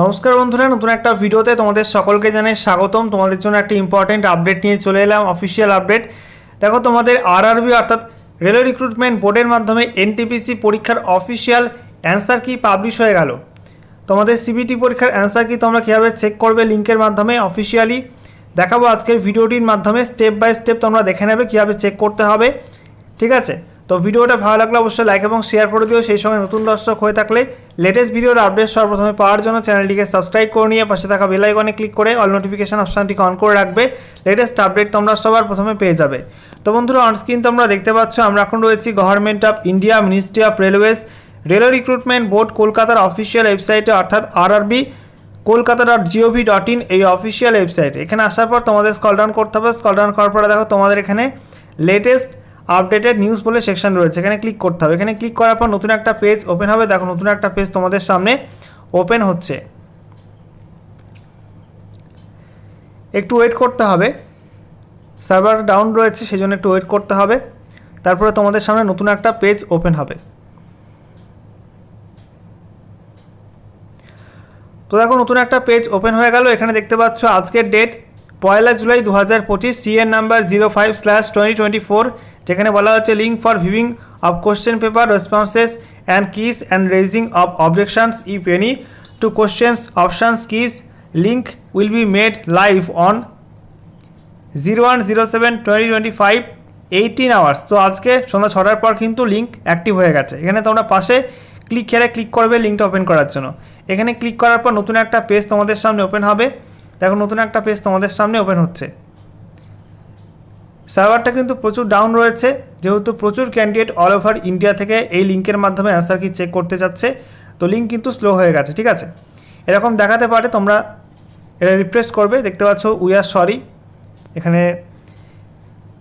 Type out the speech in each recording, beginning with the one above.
নমস্কার বন্ধুরা, নতুন একটা ভিডিওতে তোমাদের সকলকে জানাই স্বাগতম। তোমাদের জন্য একটা ইম্পর্টেন্ট আপডেট নিয়ে চলে এলাম অফিসিয়াল আপডেট দেখো, তোমাদের আরআরবি অর্থাৎ রেলওয়ে রিক্রুটমেন্ট বোর্ডের মাধ্যমে এনটিপিসি পরীক্ষার অফিসিয়াল অ্যান্সার কি পাবলিশ হয়ে গেল? তোমাদের সিবিটি পরীক্ষার অ্যান্সার কি তোমরা কীভাবে চেক করবে? লিঙ্কের মাধ্যমে অফিসিয়ালি দেখাবো। আজকের ভিডিওটির মাধ্যমে স্টেপ বাই স্টেপ তোমরা দেখে নেবে কীভাবে চেক করতে হবে। ঠিক আছে? তো ভিডিওটা ভালো লাগলে অবশ্যই লাইক এবং শেয়ার করে দিও। সেই সময় নতুন দর্শক হয়ে থাকলে লেটেস্ট ভিডিওর আপডেট সর্বপ্রথমে পাওয়ার জন্য চ্যানেলটিকে সাবস্ক্রাইব করে নিয়ে পাশে থাকা বেল আইকনে ক্লিক করে অল নোটিফিকেশন অপশানটিকে অন করে রাখবে। লেটেস্ট আপডেট তোমরা সবার প্রথমে পেয়ে যাবে। তো বন্ধুরা অনস্ক্রিন তোমরা দেখতে পাচ্ছ, আমরা এখন রয়েছি government of India ministry of railways railway recruitment board কলকাতার অফিসিয়াল ওয়েবসাইটে অর্থাৎ RRB Kolkata dot G O V dot official website এখানে আসার পর তোমাদের স্কল ডাউন করতে হবে। স্কল ডাউন করার পরে দেখো তোমাদের এখানে লেটেস্ট আপডেটেড নিউজ বলে সেকশন রয়েছে। এখানে ক্লিক করতে হবে। এখানে ক্লিক করার পর নতুন একটা পেজ ওপেন হবে। দেখো, নতুন একটা পেজ তোমাদের সামনে ওপেন হচ্ছে। একটু ওয়েট করতে হবে। সার্ভার ডাউন রয়েছে সেই জন্য একটু ওয়েট করতে হবে। তারপরে তোমাদের সামনে নতুন একটা পেজ ওপেন হবে। তো দেখো, নতুন একটা পেজ ওপেন হয়ে গেল। এখানে দেখতে পাচ্ছ আজকের ডেট পয়লা জুলাই দু হাজার পঁচিশ CN number zero five slash twenty twenty four যেখানে বলা হচ্ছে link for viewing of question paper responses and keys and raising of objections if any to questions options keys link will be made live on zero one zero seven twenty twenty five eighteen hours তো আজকে সন্ধ্যা ছটার পর কিন্তু link active হয়ে গেছে। এখানে তোমরা পাশে ক্লিক খেলে ক্লিক করবে লিঙ্কটা ওপেন করার জন্য। এখানে ক্লিক করার পর নতুন একটা পেজ তোমাদের সামনে ওপেন হবে। দেখো, নতুন একটা পেজ তোমাদের সামনে ওপেন হচ্ছে। সার্ভারটা কিন্তু প্রচুর ডাউন রয়েছে। যেহেতু প্রচুর ক্যান্ডিডেট অল ওভার ইন্ডিয়া থেকে এই লিঙ্কের মাধ্যমে অ্যান্সার কি চেক করতে যাচ্ছে। তো লিঙ্ক কিন্তু স্লো হয়ে গেছে, ঠিক আছে? এরকম দেখাতে পারে তোমরা, এটা রিফ্রেশ করবে। দেখতে পাচ্ছ উই আর সরি এখানে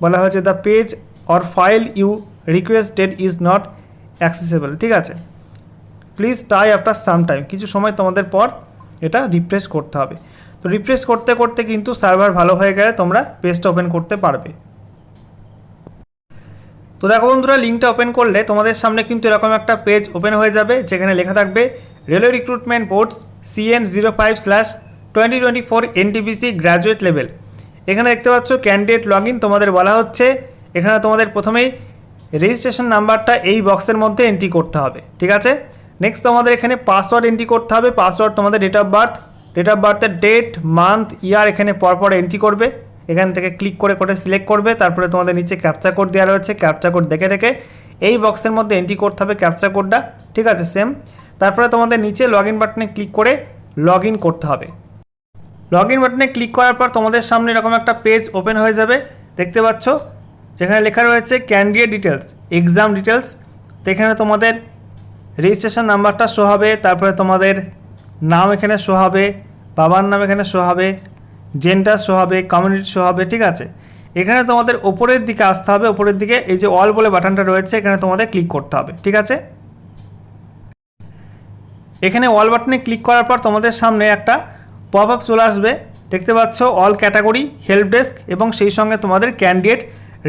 বলা হয়েছে the page or file you requested is not accessible ঠিক আছে? Please try after some time কিছু সময় তোমাদের পর এটা রিফ্রেশ করতে হবে। তো রিফ্রেশ করতে করতে কিন্তু সার্ভার ভালো হয়ে গেলে তোমরা পেজটা ওপেন করতে পারবে। তো দেখো বন্ধুরা লিঙ্কটা ওপেন করলে তোমাদের সামনে কিন্তু এরকম একটা পেজ ওপেন হয়ে যাবে, যেখানে লেখা থাকবে railway recruitment boards CN zero five slash twenty twenty four graduate level এখানে দেখতে পাচ্ছ ক্যান্ডিডেট লগ ইন তোমাদের বলা হচ্ছে। এখানে তোমাদের প্রথমেই রেজিস্ট্রেশন নাম্বারটা এই বক্সের মধ্যে এন্ট্রি করতে হবে, ঠিক আছে? নেক্সট তোমাদের এখানে পাসওয়ার্ড এন্ট্রি করতে হবে। পাসওয়ার্ড তোমাদের date of birth date of বার্থের date month year এখানে পরপর এন্ট্রি করবে। এখান থেকে ক্লিক করে করে সিলেক্ট করবে, তারপরে তোমাদের নিচে ক্যাপচা কোড দেওয়া রয়েছে ক্যাপচা কোড দেখে দেখে এই বক্সের মধ্যে এন্ট্রি করতে হবে ক্যাপচা কোডটা ঠিক আছে সেম তারপরে তোমাদের নিচে লগ ইন বাটনে ক্লিক করে লগ ইন করতে হবে। লগ ইন বাটনে ক্লিক করার পর তোমাদের সামনে এরকম একটা পেজ ওপেন হয়ে যাবে, দেখতে পাচ্ছ? যেখানে লেখা রয়েছে ক্যান্ডিডেট ডিটেলস এক্সাম ডিটেলস তো এখানে তোমাদের রেজিস্ট্রেশন নাম্বারটা শো হবে, তারপরে তোমাদের নাম এখানে শো হবে, বাবার নাম এখানে শো হবে জেন্ডার শো হবে কমিউনিটি শো হবে, ঠিক আছে? এখানে তোমাদের ওপরের দিকে আসতে হবে ওপরের দিকে এই যে অল বলে বাটনটা রয়েছে, এখানে তোমাদের ক্লিক করতে হবে, ঠিক আছে? এখানে অল বাটনে ক্লিক করার পর তোমাদের সামনে একটা পপ আপ চলে আসবে, দেখতে পাচ্ছ? অল ক্যাটাগরি হেল্প ডেস্ক এবং সেই সঙ্গে তোমাদের ক্যান্ডিডেট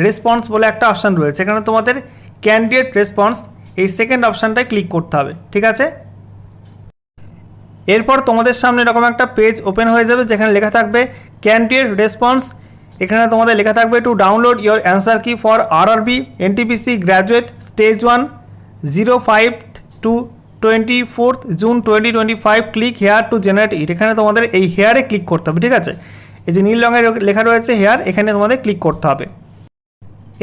রেসপন্স বলে একটা অপশান রয়েছে। এখানে তোমাদের ক্যান্ডিডেট রেসপন্স এই সেকেন্ড অপশানটায় ক্লিক করতে হবে, ঠিক আছে? এরপর তোমাদের সামনে এরকম একটা পেজ ওপেন হয়ে যাবে, যেখানে লেখা থাকবে ক্যান্ডিডেট রেসপন্স এখানে তোমাদের লেখা থাকবে to download your answer key for R R B NTPC graduate stage one zero five two twenty fourth June twenty twenty five click here to generate it এখানে তোমাদের এই হেয়ারে ক্লিক করতে হবে, ঠিক আছে? এই যে নীল রঙের লেখা রয়েছে হেয়ার এখানে তোমাদের ক্লিক করতে হবে।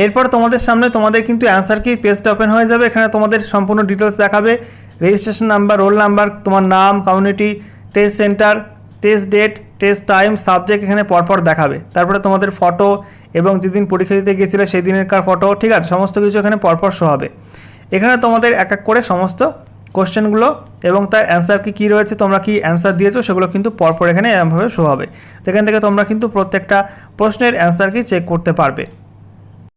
এরপর তোমাদের সামনে তোমাদের কিন্তু অ্যান্সার কি পেজটা ওপেন হয়ে যাবে, এখানে তোমাদের সম্পূর্ণ ডিটেলস দেখাবে। রেজিস্ট্রেশন নাম্বার, রোল নাম্বার, তোমার নাম community test centre test date test time subject এখানে পরপর দেখাবে। তারপরে তোমাদের ফটো এবং যেদিন পরীক্ষা দিতে গিয়েছিলে সেই দিনেরকার ফটো ঠিক আছে? সমস্ত কিছু এখানে পরপর শো হবে। এখানে তোমাদের এক এক করে সমস্ত কোশ্চেনগুলো এবং তার অ্যান্সার কি, কী রয়েছে, তোমরা কি অ্যান্সার দিয়েছ, সেগুলো কিন্তু পরপর এখানে এমনভাবে শো হবে। তো এখান থেকে তোমরা কিন্তু প্রত্যেকটা প্রশ্নের অ্যান্সার কি চেক করতে পারবে।